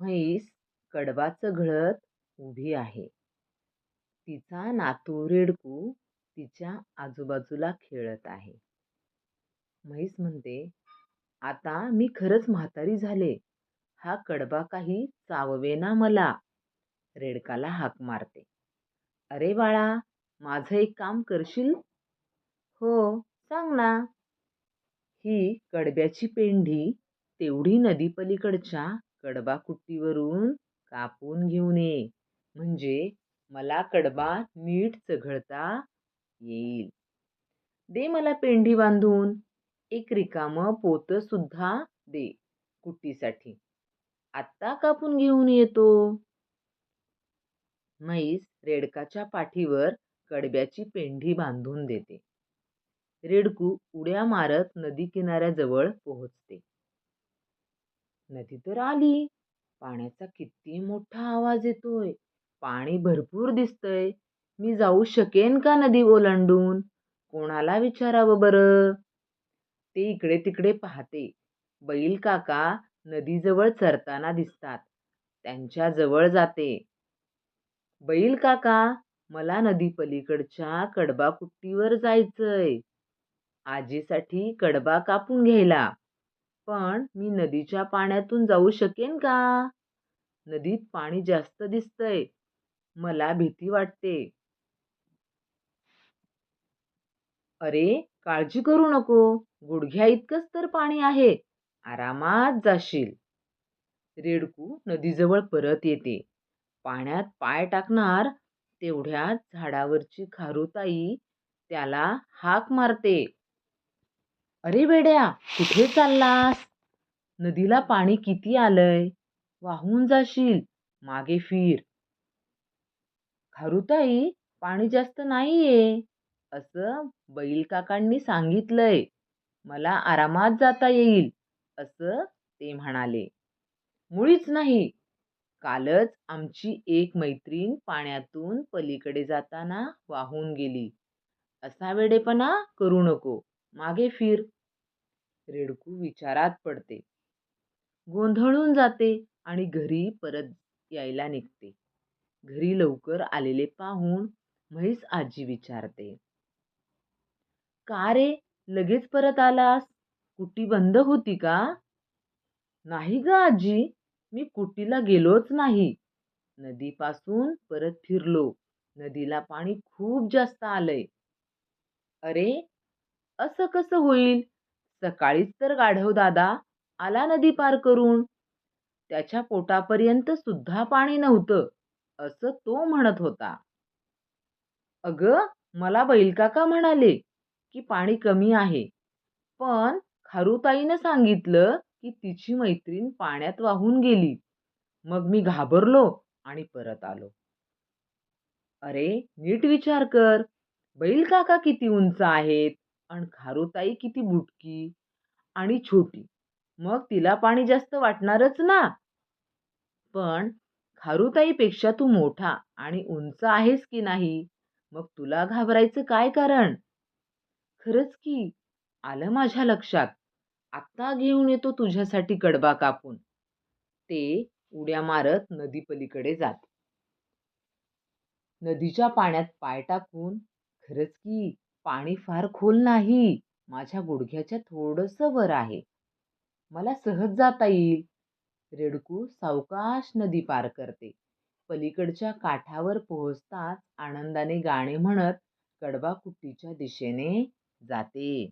म्हैस कडबाचं घळत उभी आहे. तिचा नातू रेडकू तिच्या आजूबाजूला खेळत आहे. म्हैस म्हणते, आता मी खरंच म्हातारी झाले. हा कडबा काही चाववेना मला. रेडकाला हाक मारते. अरे बाळा, माझं एक काम करशील? हो, सांग ना. ही कडब्याची पेंढी तेवढी नदीपलीकडच्या कडबाकुट्टीवरून कापून घेऊन ये. म्हणजे मला कडबा नीट चघळता येईल. दे मला पेंढी बांधून. एक रिकामं पोतंसुद्धा दे कुट्टीसाठी. आत्ता कापून घेऊन येतो. म्हैस रेडकाच्या पाठीवर कडब्याची पेंढी बांधून देते. रेडकू उड्या मारत नदी किनाऱ्याजवळ पोहोचते. नदी तर आली. पाण्याचा किती मोठा आवाज येतोय. पाणी भरपूर दिसतंय. मी जाऊ शकेन का नदी ओलांडून? कोणाला विचारावं बरं? ते इकडे तिकडे पाहते. बैल काका नदीजवळ चरताना दिसतात. त्यांच्याजवळ जाते. बैल काका, मला नदीपलीकडच्या कडबाकुट्टीवर जायचंय. आजीसाठी कडबा कापून घ्यायला. पण मी नदीच्या पाण्यातून जाऊ शकेन का? नदीत पाणी जास्त दिसतंय. मला भीती वाटते. अरे, काळजी करू नको. गुडघ्याइतकंच तर पाणी आहे. आरामात जाशील. रेडकू नदीजवळ परत येते. पाण्यात पाय टाकणार तेवढ्यात झाडावरची खारुताई त्याला हाक मारते. अरे वेड्या, कुठे चाललास? नदीला पाणी किती आलंय. वाहून जाशील. मागे फिर. खारुताई, पाणी जास्त नाहीये असं बैलकाकांनी सांगितलंय. मला आरामात जाता येईल असं ते म्हणाले. मुळीच नाही. कालच आमची एक मैत्रीण पाण्यातून पलीकडे जाताना वाहून गेली. असा वेडेपणा करू नको. मागे फिर. रेडकू विचारात पडते. गोंधळून जाते आणि घरी परत यायला निघते. घरी लवकर आलेले पाहून म्हैस आजी विचारते. का रे, लगेच परत आलास? कुटी बंद होती का? नाही ग आजी, मी कुटीला गेलोच नाही. नदीपासून परत फिरलो. नदीला पाणी खूप जास्त आलंय. अरे, असं कसं होईल? सकाळीच तर गाढव दादा आला नदी पार करून. त्याच्या पोटापर्यंत सुद्धा पाणी नव्हतं असं तो म्हणत होता. अगं, मला बैलकाका म्हणाले की पाणी कमी आहे. पण खारुताईनं सांगितलं की तिची मैत्रीण पाण्यात वाहून गेली. मग मी घाबरलो आणि परत आलो. अरे, नीट विचार कर. बैलकाका किती उंच आहेत आणि खारुताई किती बुटकी आणि छोटी. मग तिला पाणी जास्त वाटणारच ना. पण खारुताईपेक्षा तू मोठा आणि उंच आहेस की नाही, मग तुला घाबरायचं काय कारण? खरंच की, आलं माझ्या लक्षात. आत्ता घेऊन येतो तुझ्यासाठी कडबा कापून. ते उड्या मारत नदीपलीकडे जात. नदीच्या पाण्यात पाय टाकून, खरंच की, पाणी फार खोल नाही. माझ्या गुडघ्याच्या थोडंसं वर आहे. मला सहज जाता येईल. रेडकू सावकाश नदी पार करते. पलीकडच्या काठावर पोहोचताच आनंदाने गाणे म्हणत कडबाकुट्टीच्या दिशेने जाते.